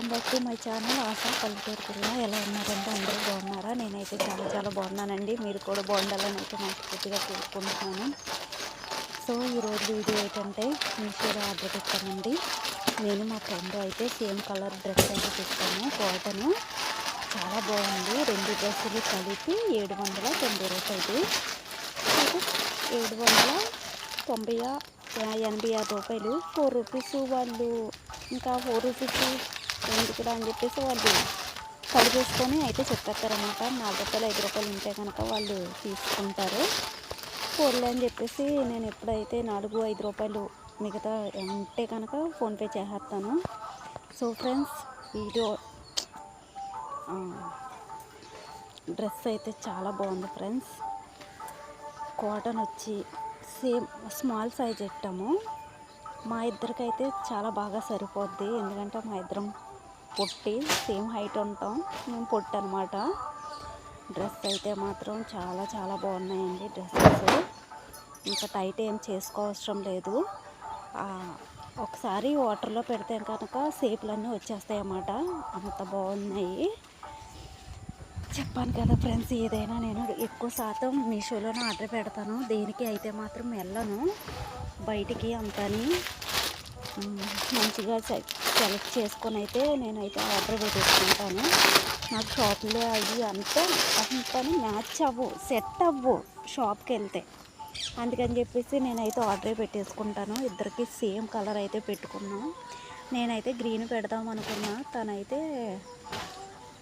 Welcome back to my channel Asha పల్లెటూరు పిల్ల ఎలా ఉన్నారంటే అందరూ బాగున్నారా? నేనైతే చాలా చాలా బాగున్నానండి. మీరు కూడా బాగుండాలని అయితే మనస్ఫూర్తిగా కోరుకుంటున్నాను. సో ఈరోజు వీడియో ఏంటంటే మీషోలో ఆర్డర్ పెట్టానండి. నేను మా ఫ్రెండ్ అయితే సేమ్ కలర్ డ్రెస్ అయితే తెచ్చాను కాటను. చాలా బాగుంది. రెండు డ్రెస్సులు కలిపి ఏడు వందల తొంభై రూపాయలు. ఏడు వందల తొంభై ఎనభై ఆరు రూపాయలు. ఫోర్ రూపీస్ వాళ్ళు ఇంకా ఫోర్ రూపీస్ ఎందుకు అని చెప్పేసి వాళ్ళు కలిపేసుకొని అయితే చెప్పేస్తారనమాట నాలుగు రూపాయలు ఐదు రూపాయలు ఉంటే కనుక వాళ్ళు తీసుకుంటారు. ఫోన్లే అని చెప్పేసి నేను ఎప్పుడైతే నాలుగు ఐదు రూపాయలు మిగతా ఉంటే కనుక ఫోన్పే చేసేస్తాను సో ఫ్రెండ్స్ వీడియో డ్రెస్ అయితే చాలా బాగుంది ఫ్రెండ్స్. కాటన్ వచ్చి సేమ్ స్మాల్ సైజ్ పెట్టాము. మా ఇద్దరికైతే చాలా బాగా సరిపోద్ది. ఎందుకంటే మా ఇద్దరం పొట్టి సేమ్ హైట్ ఉంటాం. మేము పొట్టి అనమాట డ్రెస్ అయితే మాత్రం చాలా చాలా బాగున్నాయండి డ్రెస్సెస్. ఇంకా టైట్ ఏం చేసుకోవసరం లేదు. ఒకసారి వాటర్లో పెడితే కనుక సేపులన్నీ వచ్చేస్తాయి అన్నమాట అంత బాగున్నాయి. చెప్పాను కదా ఫ్రెండ్స్ ఏదైనా నేను ఎక్కువ శాతం మీషోలోనే ఆర్డర్ పెడతాను. దేనికి అయితే మాత్రం వెళ్ళను. బయటికి అంతని మంచిగా సెలెక్ట్ చేసుకొని అయితే నేనైతే ఆర్డర్ పెట్టేసుకుంటాను నాకు షాప్లో అవి అంతా అంతని మ్యాచ్ అవ్వు సెట్ అవ్వు షాప్కి వెళ్తే అందుకని చెప్పేసి నేనైతే ఆర్డర్ పెట్టేసుకుంటాను. ఇద్దరికి సేమ్ కలర్ అయితే పెట్టుకున్నాం. నేనైతే గ్రీన్ పెడదాం అనుకున్నా. తనైతే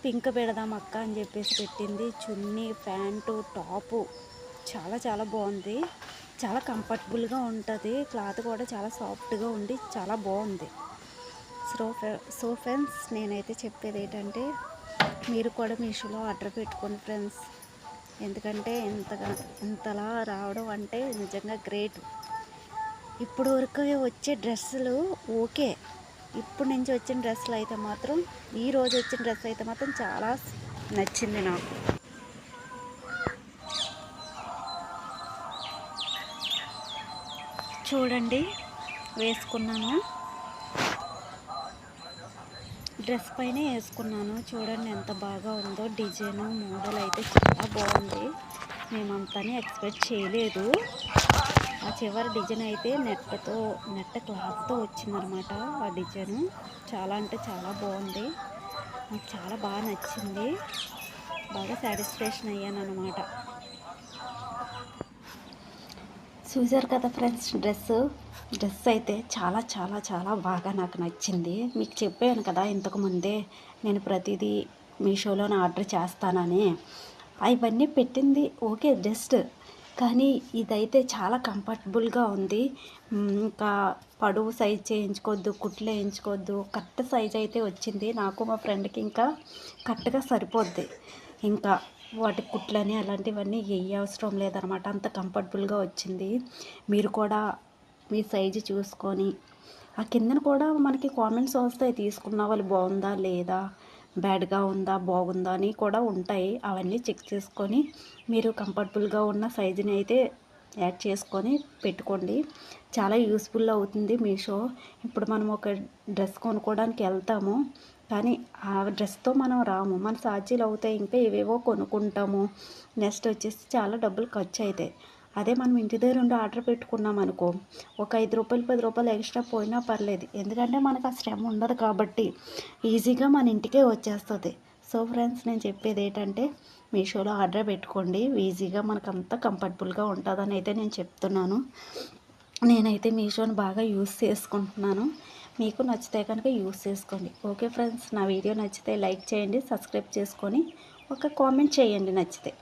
పింక్ పెడదాం అక్క అని చెప్పేసి పెట్టింది. చున్నీ ప్యాంటు టాపు చాలా చాలా బాగుంది. చాలా కంఫర్టబుల్గా ఉంటుంది. క్లాత్ కూడా చాలా సాఫ్ట్గా ఉండి చాలా బాగుంది. సో సో ఫ్రెండ్స్ నేనైతే చెప్పేది ఏంటంటే మీరు కూడా మీషోలో ఆర్డర్ పెట్టుకోండి ఫ్రెండ్స్. ఎందుకంటే ఇంతగా ఇంతలా రావడం అంటే నిజంగా గ్రేట్. ఇప్పుడు వరకు వచ్చే డ్రెస్సులు ఓకే. ఇప్పుడు నుంచి వచ్చిన డ్రెస్సులు అయితే మాత్రం ఈ రోజు వచ్చిన డ్రెస్ అయితే మాత్రం చాలా నచ్చింది నాకు. చూడండి వేసుకున్నాను. డ్రెస్ పైన వేసుకున్నాను. చూడండి ఎంత బాగా ఉందో డిజైన్ మోడల్ అయితే చాలా బాగుంది. మేమంతానే ఎక్స్పెక్ట్ చేయలేదు. ఆ చివరి డిజైన్ అయితే నెట్తో నెట్ క్లాత్తో వచ్చిందనమాట ఆ డిజైన్. చాలా అంటే చాలా బాగుంది. నాకు చాలా బాగా నచ్చింది. బాగా సాటిస్ఫాక్షన్ అయ్యాను అనమాట చూసారు కదా ఫ్రెండ్స్ డ్రెస్ డ్రెస్ అయితే చాలా చాలా చాలా బాగా నాకు నచ్చింది. మీకు చెప్పాను కదా ఇంతకుముందే నేను ప్రతిదీ మీషోలోనే ఆర్డర్ చేస్తానని. అవన్నీ పెట్టింది ఓకే జస్ట్. కానీ ఇదైతే చాలా కంఫర్టబుల్గా ఉంది. ఇంకా పడువు సైజ్ చేయించుకోవద్దు కుట్లు వేయించుకోవద్దు కరెక్ట్ సైజ్ అయితే వచ్చింది. నాకు మా ఫ్రెండ్కి ఇంకా కరెక్ట్గా సరిపోద్ది. ఇంకా వాటి కుట్లని అలాంటివన్నీ ఏ అవసరం లేదనమాట. అంత కంఫర్టబుల్గా వచ్చింది. మీరు కూడా మీ సైజు చూసుకొని ఆ కిందన కూడా మనకి కామెంట్స్ వస్తాయి తీసుకున్న వాళ్ళు బాగుందా లేదా బ్యాడ్గా ఉందా బాగుందా అని కూడా ఉంటాయి. అవన్నీ చెక్ చేసుకొని మీరు కంఫర్టబుల్గా ఉన్న సైజుని అయితే యాడ్ చేసుకొని పెట్టుకోండి. చాలా యూస్ఫుల్ అవుతుంది మీషో. ఇప్పుడు మనం ఒక డ్రెస్ కొనుక్కోవడానికి వెళ్తాము. కానీ ఆ డ్రెస్తో మనం రాము. మన సాధ్యలు అవుతాయి. ఇంకా ఏవేవో కొనుక్కుంటాము. నెక్స్ట్ వచ్చేసి చాలా డబ్బులు ఖర్చు అవుతాయి అదే మనం ఇంటి దగ్గర ఉండి ఆర్డర్ పెట్టుకున్నాం అనుకో ఒక ఐదు రూపాయలు పది రూపాయలు ఎక్స్ట్రా పోయినా పర్లేదు. ఎందుకంటే మనకు ఆ శ్రమ ఉండదు కాబట్టి ఈజీగా మన ఇంటికే వచ్చేస్తుంది. సో ఫ్రెండ్స్ నేను చెప్పేది ఏంటంటే మీషోలో ఆర్డర్ పెట్టుకోండి. ఈజీగా మనకు అంతా కంఫర్టబుల్గా ఉంటుందని అయితే నేను చెప్తున్నాను. నేనైతే మీషోని బాగా యూస్ చేసుకుంటున్నాను. మీకు నచ్చితే కనుక యూస్ చేసుకోండి. ఓకే ఫ్రెండ్స్ నా వీడియో నచ్చితే లైక్ చేయండి సబ్స్క్రైబ్ చేసుకొని ఒక కామెంట్ చేయండి నచ్చితే.